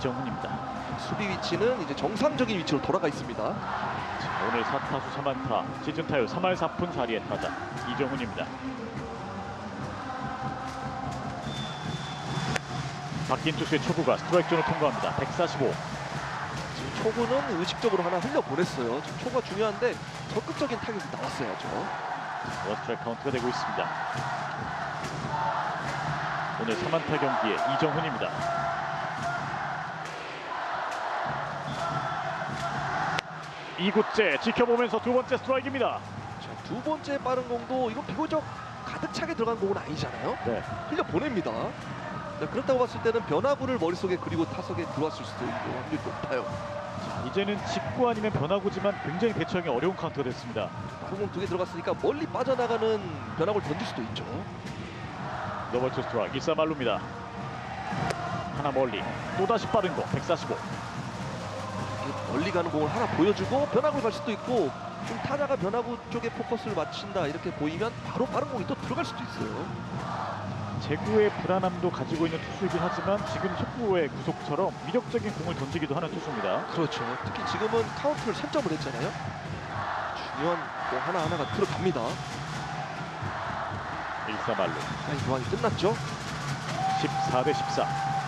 이정훈입니다. 수비 위치는 이제 정상적인 위치로 돌아가 있습니다. 자, 오늘 4타수 3안타 시즌 타율 3할 4푼 4리의 타자 이정훈입니다. 바뀐 투수의 초구가 스트라이크 존을 통과합니다. 145. 지금 초구는 의식적으로 하나 흘려 보냈어요. 지금 초구가 중요한데 적극적인 타격이 나왔어야죠. 원스트라이크 카운트가 되고 있습니다. 오늘 3안타 경기에 이정훈입니다. 이구째 지켜보면서 두 번째 스트라이크입니다. 자, 두 번째 빠른 공도 이거 비교적 가득 차게 들어간 공은 아니잖아요. 네. 흘려 보냅니다. 네, 그렇다고 봤을 때는 변화구를 머릿속에 그리고 타석에 들어왔을 수도 있고 확률이 높아요. 자, 이제는 직구 아니면 변화구지만 굉장히 대처하기 어려운 카운트가 됐습니다. 구공 두개 들어갔으니까 멀리 빠져나가는 변화구를 던질 수도 있죠. 노벌투 스트라이크 1사 말루입니다. 하나 멀리 또다시 빠른 공 145. 멀리 가는 공을 하나 보여주고 변화구를 갈 수도 있고 좀 타자가 변화구 쪽에 포커스를 맞춘다 이렇게 보이면 바로 빠른 공이 또 들어갈 수도 있어요. 제구의 불안함도 가지고 있는 투수이긴 하지만 지금 속구의 구속처럼 위력적인 공을 던지기도 하는 투수입니다. 그렇죠. 특히 지금은 카운트를 선점을 했잖아요. 중요한 공 하나하나가 들어갑니다. 1사 말루 아니, 교환이 끝났죠? 14 대 14.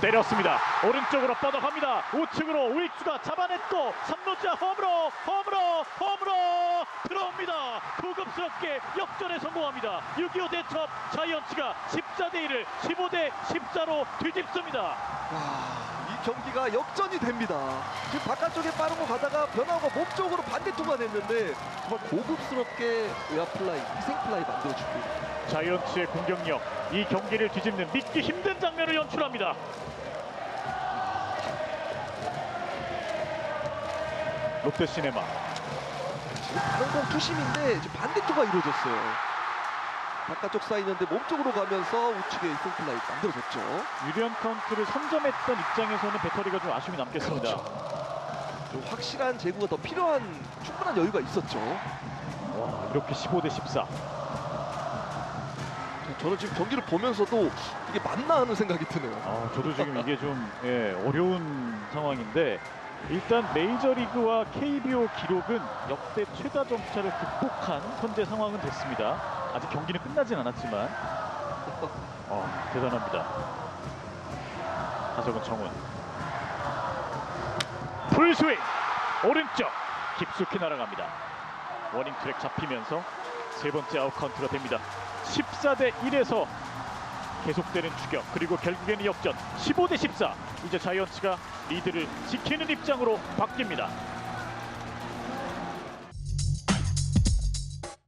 때렸습니다. 오른쪽으로 뻗어갑니다. 우측으로 우익수가 잡아냈고 3루자 홈으로 홈으로 홈으로 들어옵니다. 고급스럽게 역전에 성공합니다. 6.25 대첩 자이언츠가 14대 1을 15대 14로 뒤집습니다. 와, 이 경기가 역전이 됩니다. 지금 바깥쪽에 빠른 거 가다가 변화가 몸쪽으로 반대 투과됐는데 정말 고급스럽게 외야 플라이, 희생 플라이 만들어주고 자이언츠의 공격력 이 경기를 뒤집는 믿기 힘든 장면을 연출합니다. 롯데시네마 지금 다른 공 투심인데 지금 반대 투가 이루어졌어요. 바깥쪽 쌓이는데 몸쪽으로 가면서 우측에 희생 플라이 만들어졌죠. 유리한 카운트를 선점했던 입장에서는 배터리가 좀 아쉬움이 남겠습니다. 좀 확실한 제구가 더 필요한 충분한 여유가 있었죠. 와 이렇게 15 대 14. 저는 지금 경기를 보면서도 이게 맞나 하는 생각이 드네요. 아 저도 지금 이게 좀 예, 어려운 상황인데 일단 메이저리그와 KBO 기록은 역대 최다 점차를 극복한 현재 상황은 됐습니다. 아직 경기는 끝나진 않았지만 어, 대단합니다. 하석은 정훈 풀스윙 오른쪽 깊숙이 날아갑니다. 워닝 트랙 잡히면서 세 번째 아웃 카운트가 됩니다. 14대 1에서 계속되는 추격 그리고 결국에는 역전 15대 14 이제 자이언츠가 리드를 지키는 입장으로 바뀝니다.